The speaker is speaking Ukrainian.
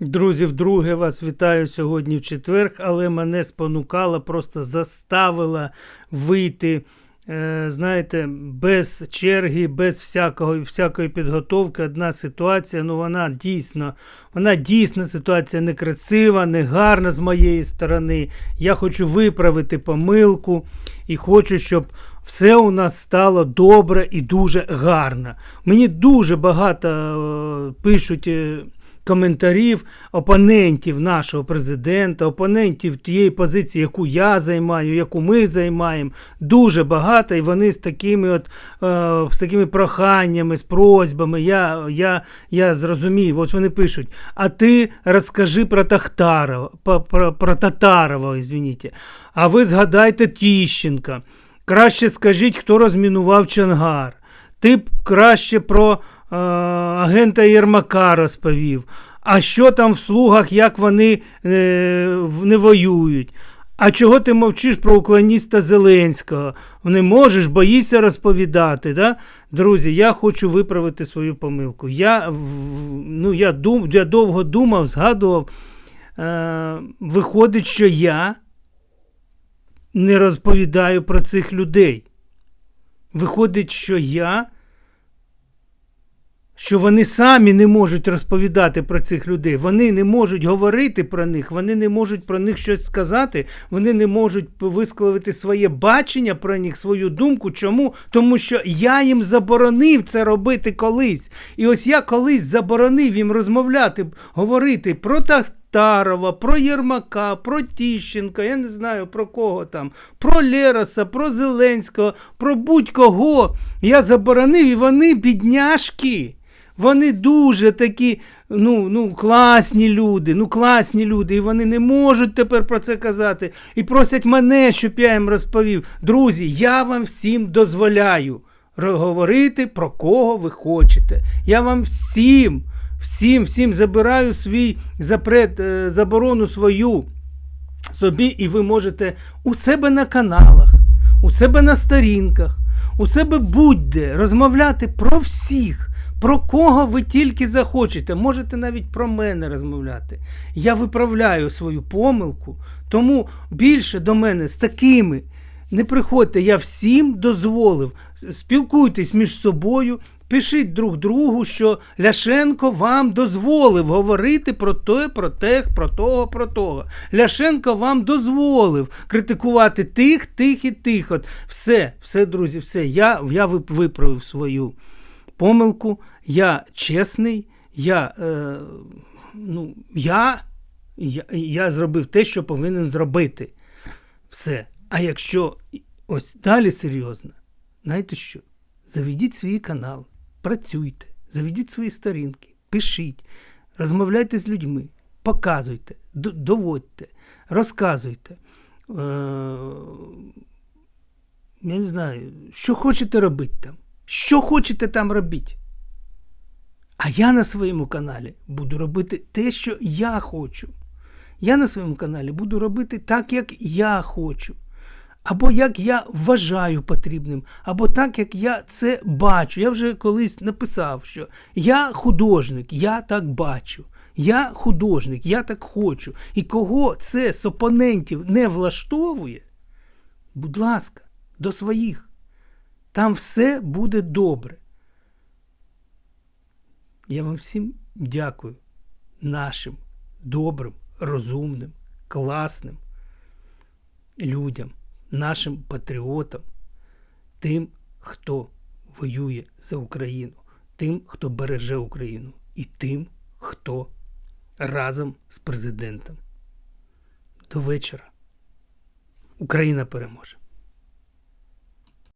Друзі, вдруге вас вітаю сьогодні в четвер, але мене спонукала, просто заставила вийти, е, знаєте, без черги, без всякого, всякої підготовки. Одна ситуація, ну вона дійсно, вона дійсно ситуація некрасива, негарна з моєї сторони. Я хочу виправити помилку і хочу, щоб все у нас стало добре і дуже гарно. Мені дуже багато е, пишуть. Коментарів опонентів нашого президента, опонентів тієї позиції, яку я займаю, яку ми займаємо, дуже багато, і вони з такими от, е, з такими проханнями, з просьбами. Я, я, я зрозумів, от вони пишуть: а ти розкажи про Тахтарова, про, про, про Татарова, извините. а ви згадайте Тіщенка. Краще скажіть, хто розмінував Чангар. Ти б краще про агента Єрмака розповів. А що там в слугах, як вони е, не воюють? А чого ти мовчиш про уклоніста Зеленського? Не можеш, боїшся розповідати. Да? Друзі, я хочу виправити свою помилку. Я, ну, я, дум, я довго думав, згадував. Е, виходить, що я не розповідаю про цих людей. Виходить, що я, що вони самі не можуть розповідати про цих людей, вони не можуть говорити про них, вони не можуть про них щось сказати, вони не можуть висловити своє бачення про них, свою думку. Чому? Тому що я їм заборонив це робити колись. І ось я колись заборонив їм розмовляти, говорити про Тахтарова, про Єрмака, про Тіщенка, я не знаю про кого там, про Лероса, про Зеленського, про будь-кого. Я заборонив, і вони бідняшки. Вони дуже такі, ну, ну, класні люди, ну класні люди, і вони не можуть тепер про це казати. І просять мене, щоб я їм розповів. Друзі, я вам всім дозволяю говорити про кого ви хочете. Я вам всім, всім, всім забираю свій запрет, е, заборону свою собі, і ви можете у себе на каналах, у себе на сторінках, у себе будь-де розмовляти про всіх. Про кого ви тільки захочете, можете навіть про мене розмовляти. Я виправляю свою помилку, тому більше до мене з такими не приходьте. Я всім дозволив. Спілкуйтесь між собою, пишіть друг другу, що Ляшенко вам дозволив говорити про те, про те, про того, про того. Ляшенко вам дозволив критикувати тих, тих і тих. От все, все, друзі, все. Я, я виправив свою помилку. Я чесний, я, е, ну, я, я, я зробив те, що повинен зробити. Все. А якщо ось далі серйозно, знаєте що? Заведіть свій канал, працюйте, заведіть свої сторінки, пишіть, розмовляйте з людьми, показуйте, доводьте, розказуйте. Е- я не знаю, що хочете робити там. Що хочете там робіть. А я на своєму каналі буду робити те, що я хочу. Я на своєму каналі буду робити так, як я хочу. Або як я вважаю потрібним, або так, як я це бачу. Я вже колись написав, що я художник, я так бачу. Я художник, я так хочу. І кого це з опонентів не влаштовує, будь ласка, до своїх. Там все буде добре. Я вам всім дякую, нашим добрим, розумним, класним людям, нашим патріотам, тим, хто воює за Україну, тим, хто береже Україну, і тим, хто разом з президентом. До вечора. Україна переможе.